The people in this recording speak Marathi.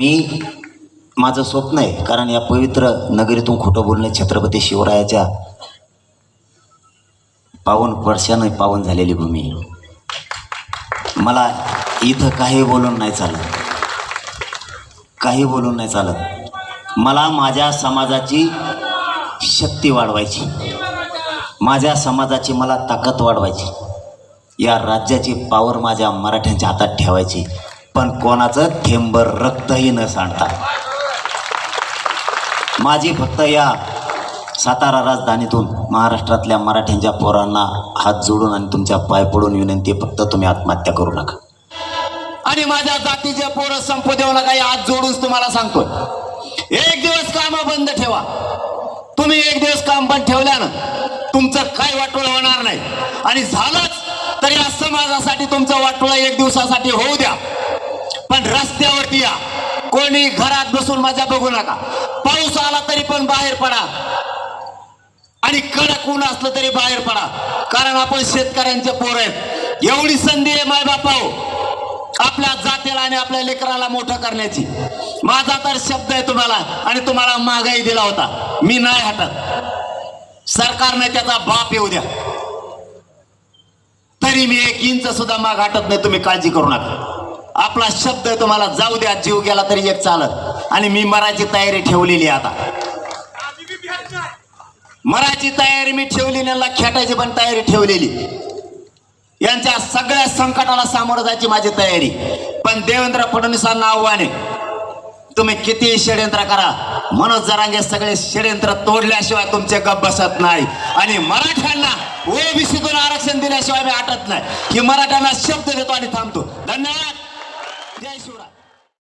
मी माझं स्वप्न आहे कारण या पवित्र नगरीतून खोटं बोलणे छत्रपती शिवरायाच्या पावन वर्षानं पावन झालेली भूमी मला इथं काही बोलून नाही चालत. काही बोलून नाही चालत. मला माझ्या समाजाची शक्ती वाढवायची. माझ्या समाजाची मला ताकद वाढवायची. या राज्याची पावर माझ्या मराठ्यांच्या हातात ठेवायची. पण कोणाचं थेंबर रक्तही न सांडता. माझी फक्त या सातारा राजधानीतून महाराष्ट्रातल्या मराठ्यांच्या पोरांना हात जोडून आणि तुमच्या पाय पडून विनंती फक्त तुम्ही आत्महत्या करू नका. आणि माझ्या जातीचे पोरं संपू देऊ नका या हात जोडून तुम्हाला सांगतोय. एक दिवस काम बंद ठेवा. तुम्ही एक दिवस काम बंद ठेवल्यानं तुमचं काय वाटोळ होणार नाही. आणि झालंच तर या समाजासाठी तुमचं वाटोळ एक दिवसासाठी होऊ द्या. पण रस्त्यावरती या. कोणी घरात बसून मजा बघू नका. पाऊस आला तरी पण बाहेर पडा. आणि कडक ऊन असलं तरी बाहेर पडा. कारण आपण शेतकऱ्यांचे पोर आहेत. एवढी संधी आहे माय बापाओ. आपल्या जातीला आणि आपल्या लेकराला मोठं करण्याची. माझा तर शब्द आहे तुम्हाला आणि तुम्हाला मागाई दिला होता. मी नाही हटत. सरकारने त्याचा बाप येऊ द्या. तरी मी एक इंच सुद्धा माग हटत नाही. तुम्ही काळजी करू नका. आपला शब्द तुम्हाला जाऊ द्या जीव गेला तरी एक चालत. आणि मी मराची तयारी ठेवलेली आता. मराची तयारी मी ठेवली खेटायची पण तयारी ठेवलेली. यांच्या सगळ्या संकटाला सामोरं जायची माझी तयारी. पण देवेंद्र फडणवीसांना आव्हान आहे. तुम्ही किती षडयंत्र करा. मनोज जरांगे सगळे षडयंत्र तोडल्याशिवाय तुमचे गप बसत नाही. आणि मराठ्यांना ओबीसीतून आरक्षण दिल्याशिवाय मी आटत नाही. ही मराठ्यांना शब्द देतो आणि थांबतो. धन्यवाद.